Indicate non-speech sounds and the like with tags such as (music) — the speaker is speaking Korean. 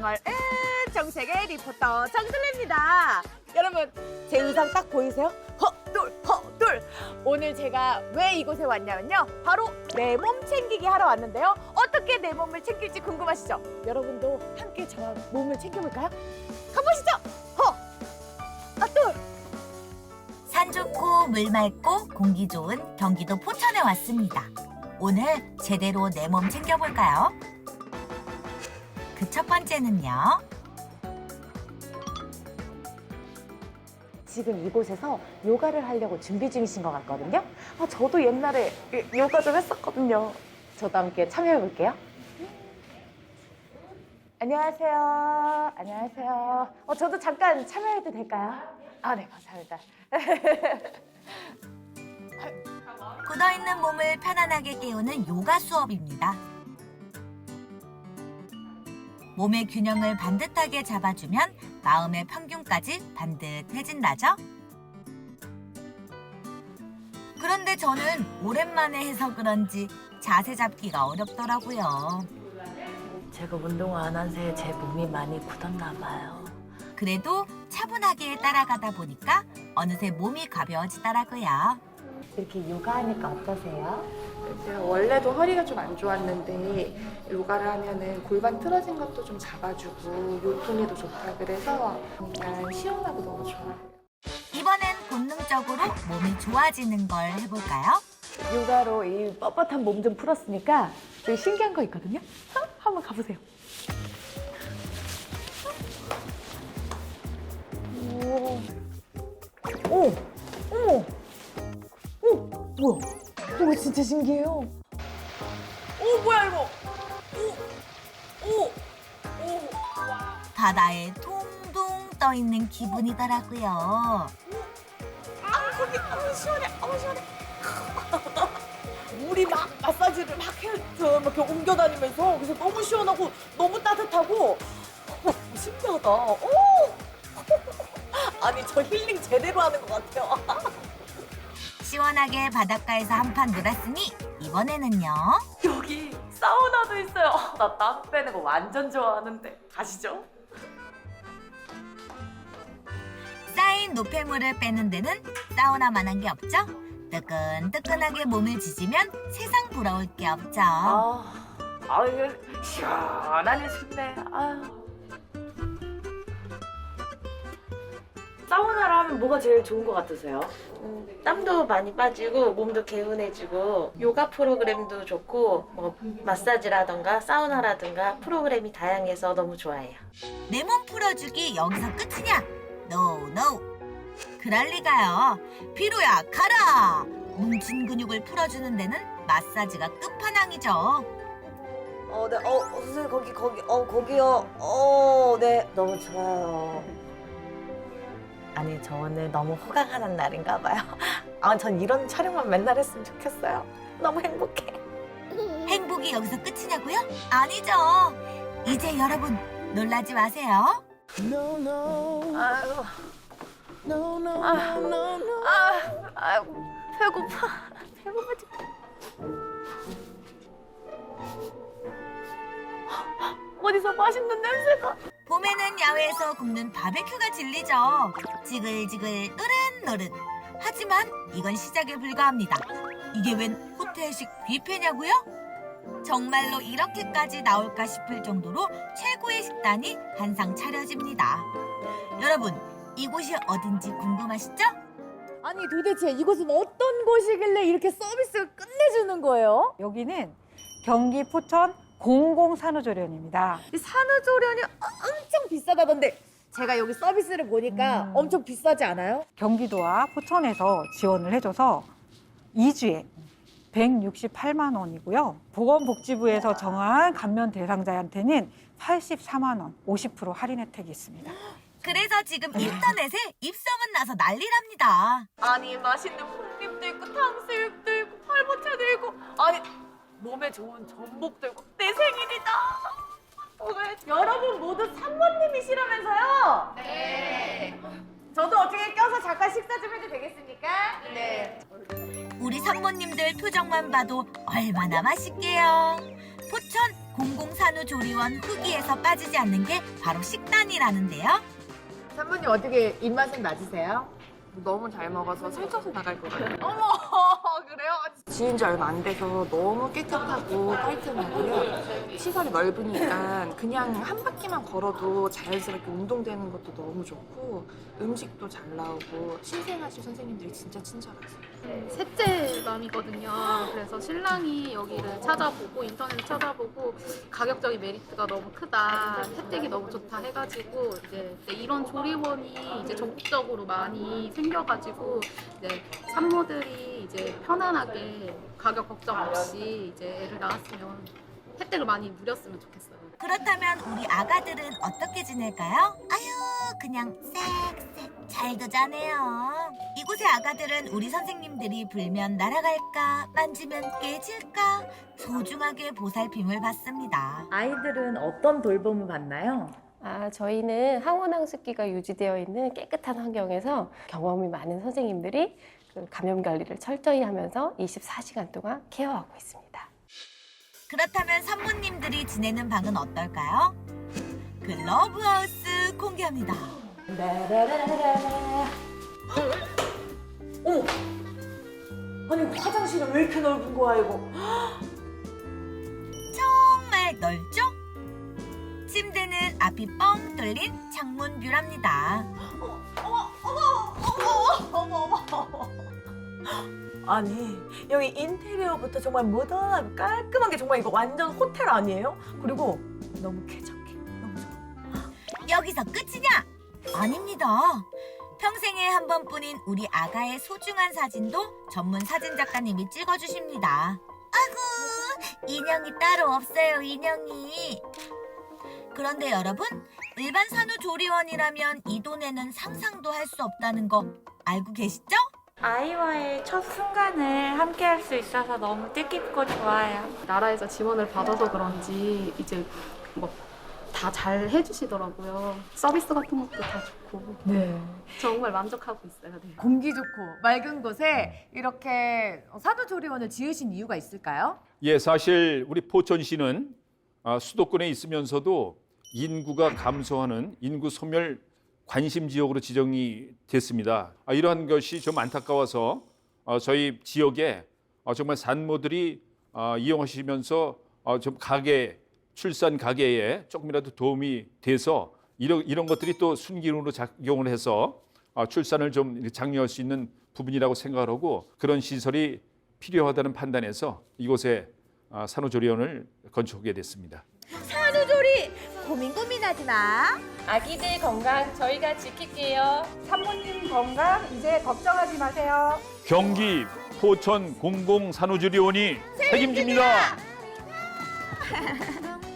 생활 은 정책의 리포터 정슬래입니다. 여러분 제 의상 딱 보이세요? 허둘 허둘 오늘 제가 왜 이곳에 왔냐면요 바로 내 몸 챙기기 하러 왔는데요 어떻게 내 몸을 챙길지 궁금하시죠? 여러분도 함께 저와 몸을 챙겨볼까요? 가보시죠 허 아둘 산 좋고 물 맑고 공기 좋은 경기도 포천에 왔습니다. 오늘 제대로 내 몸 챙겨볼까요? 그 첫 번째는요. 지금 이곳에서 요가를 하려고 준비 중이신 것 같거든요. 아, 저도 옛날에 이- 요가 좀 했었거든요. 저도 함께 참여해 볼게요. 안녕하세요. 안녕하세요. 어, 저도 잠깐 참여해도 될까요? 아, 네, 감사합니다. (laughs) 굳어있는 몸을 편안하게 깨우는 요가 수업입니다. 몸의 균형을 반듯하게 잡아주면 마음의 평균까지 반듯해진다죠? 그런데 저는 오랜만에 해서 그런지 자세 잡기가 어렵더라고요. 제가 운동 안한 새에 제 몸이 많이 굳었나 봐요. 그래도 차분하게 따라가다 보니까 어느새 몸이 가벼워지더라고요. 이렇게 요가하니까 어떠세요? 제가 원래도 허리가 좀 안 좋았는데 요가를 하면은 골반 틀어진 것도 좀 잡아주고 요통에도 좋다 그래서 정말 시원하고 너무 좋아요. 이번엔 본능적으로 몸이 좋아지는 걸 해볼까요? 요가로 이 뻣뻣한 몸 좀 풀었으니까 되게 신기한 거 있거든요. 어? 한번 가보세요. 오, 오, 어머, 오, 뭐야? 이거 진짜 신기해요. 오, 뭐야 이거? 오, 오, 오, 바다에 동동 떠 있는 기분이더라고요. 아 거기, 어우 시원해, 어우 시원해. 물이 막 마사지를 막 해서 막 이렇게 옮겨 다니면서 그래서 너무 시원하고 너무 따뜻하고 어, (laughs) 신기하다. 오! (laughs) 아니 저 힐링 제대로 하는 것 같아요. (laughs) 시원하게 바닷가에서 한판 놀았으니 이번에는요. 여기 사우나도 있어요. (laughs) 나 땀 빼는 거 완전 좋아하는데 가시죠. 쌓인 노폐물을 빼는 데는 사우나만한 게 없죠? 뜨끈뜨끈하게 몸을 지지면 세상 부러울 게 없죠. 아, 아 이거 시원하니 좋네. 아유. 사우나를 하면 뭐가 제일 좋은 것 같으세요? 음, 땀도 많이 빠지고 몸도 개운해지고 요가 프로그램도 좋고 뭐 마사지라던가 사우나라든가 프로그램이 다양해서 너무 좋아해요. 내 몸 풀어주기 여기서 끝이냐? 노, 노. 그럴 리가요. 피로야, 가라! 뭉친 근육을 풀어주는 데는 마사지가 끝판왕이죠. 어, 네, 어, 어, 선생님 거기 거기 어 거기요. 어, 네, 너무 좋아요. 아니 저 오늘 너무 호강하 는 날인가 봐요. (laughs) 아, 전 이런 촬영만 맨날 했으면 좋겠어요. 너무 행복해. 행복이 여기서 끝이냐고요? 아니죠. 이제 여러분 놀라지 마세요. 아유. 아, 아, 아이고, 배고파. 배고파 죽 어디서 맛있는 냄새가. 봄에는 야외에서 굽는 바베큐가 진리죠. 지글지글 노릇노릇. 하지만 이건 시작에 불과합니다. 이게 웬 호텔식 뷔페냐고요? 정말로 이렇게까지 나올까 싶을 정도로 최고의 식단이 한상 차려집니다. 여러분, 이곳이 어딘지 궁금하시죠? 아니 도대체 이곳은 어떤 곳이길래 이렇게 서비스를 끝내주는 거예요? 여기는 경기 포천 공공산후조리원입니다. 이 산후조리원이 엄청 비싸다던데 제가 여기 서비스를 보니까 음. 엄청 비싸지 않아요? 경기도와 포천에서 지원을 해줘서 2주에 168만 원이고요. 보건복지부에서 정한 감면 대상자한테는 84만 원, 50% 할인 혜택이 있습니다. 그래서 지금 인터넷에 입소문 나서 난리랍니다. 아니 맛있는 콩잎도 있고 탕수육도 있고 팔보채도 있고 아니 몸에 좋은 전복도 있고 내 생일이다 오늘 여러분 모두 산모님이시라면서요? 네 저도 어떻게 껴서 잠깐 식사 좀 해도 되겠습니까? 네 우리 산모님들 표정만 봐도 얼마나 맛있게요. 포천 공공산후조리원 후기에서 빠지지 않는 게 바로 식단이라는데요. 사모님 어떻게 입맛은 맞으세요? 너무 잘 먹어서 살쪄서 나갈 것 같아요. 어머? 지은 지 얼마 안 돼서 너무 깨끗하고 깔끔하고요. 시설이 넓으니까 그냥 한 바퀴만 걸어도 자연스럽게 운동되는 것도 너무 좋고 음식도 잘 나오고 신생아실 선생님들이 진짜 친절하세요. 셋째 맘이거든요. 그래서 신랑이 여기를 찾아보고 인터넷 찾아보고 가격적인 메리트가 너무 크다, 혜택이 너무 좋다 해가지고 이제 이런 조리원이 이제 전국적으로 많이 생겨가지고 이제 산모들이 이제 편안하게 가격 걱정 없이 이제 애를 낳았으면 혜택을 많이 누렸으면 좋겠어요. 그렇다면 우리 아가들은 어떻게 지낼까요? 아유, 그냥 쎄쎄 잘도 자네요. 이곳의 아가들은 우리 선생님들이 불면 날아갈까, 만지면 깨질까, 소중하게 보살핌을 받습니다. 아이들은 어떤 돌봄을 받나요? 아, 저희는 항원항 습기가 유지되어 있는 깨끗한 환경에서 경험이 많은 선생님들이 그 감염 관리를 철저히 하면서 24시간 동안 케어하고 있습니다. 그렇다면 산모님들이 지내는 방은 어떨까요? 그 러브하우스 공개합니다. 아니 화장실은 왜 이렇게 넓은 거야 이거? 정말 넓죠? 침대는 앞이 뻥 뚫린 창문 뷰랍니다. 아니 여기 인테리어부터 정말 모던하고 깔끔한 게 정말 이거 완전 호텔 아니에요? 그리고 너무 쾌적해. 너무 좋아. 여기서 끝이냐? 아닙니다. 평생에 한 번뿐인 우리 아가의 소중한 사진도 전문 사진 작가님이 찍어주십니다. 아구 인형이 따로 없어요 인형이. 그런데 여러분 일반 산후조리원이라면 이 돈에는 상상도 할 수 없다는 거 알고 계시죠? 아이와의 첫 순간을 함께 할 수 있어서 너무 뜻깊고 좋아요. 나라에서 지원을 받아서 그런지 이제 뭐 다 잘 해주시더라고요. 서비스 같은 것도 다 좋고 네. 정말 만족하고 있어요. 네. 공기 좋고 맑은 곳에 이렇게 산후조리원을 지으신 이유가 있을까요? 예, 사실 우리 포천시는 아, 수도권에 있으면서도 인구가 감소하는 인구 소멸 관심 지역으로 지정이 됐습니다. 아, 이러한 것이 좀 안타까워서 어, 저희 지역에 어, 정말 산모들이 어, 이용하시면서 어, 좀 가게 출산 가게에 조금이라도 도움이 돼서 이런 이런 것들이 또 순기능으로 작용을 해서 어, 출산을 좀 장려할 수 있는 부분이라고 생각을 하고 그런 시설이 필요하다는 판단에서 이곳에 아, 산후조리원을 건축하게 됐습니다. 산후조리 고민 고민하지 마. 아기들 건강 저희가 지킬게요. 산모님 건강 이제 걱정하지 마세요. 경기 포천 공공산후조리원이 책임집니다. (laughs)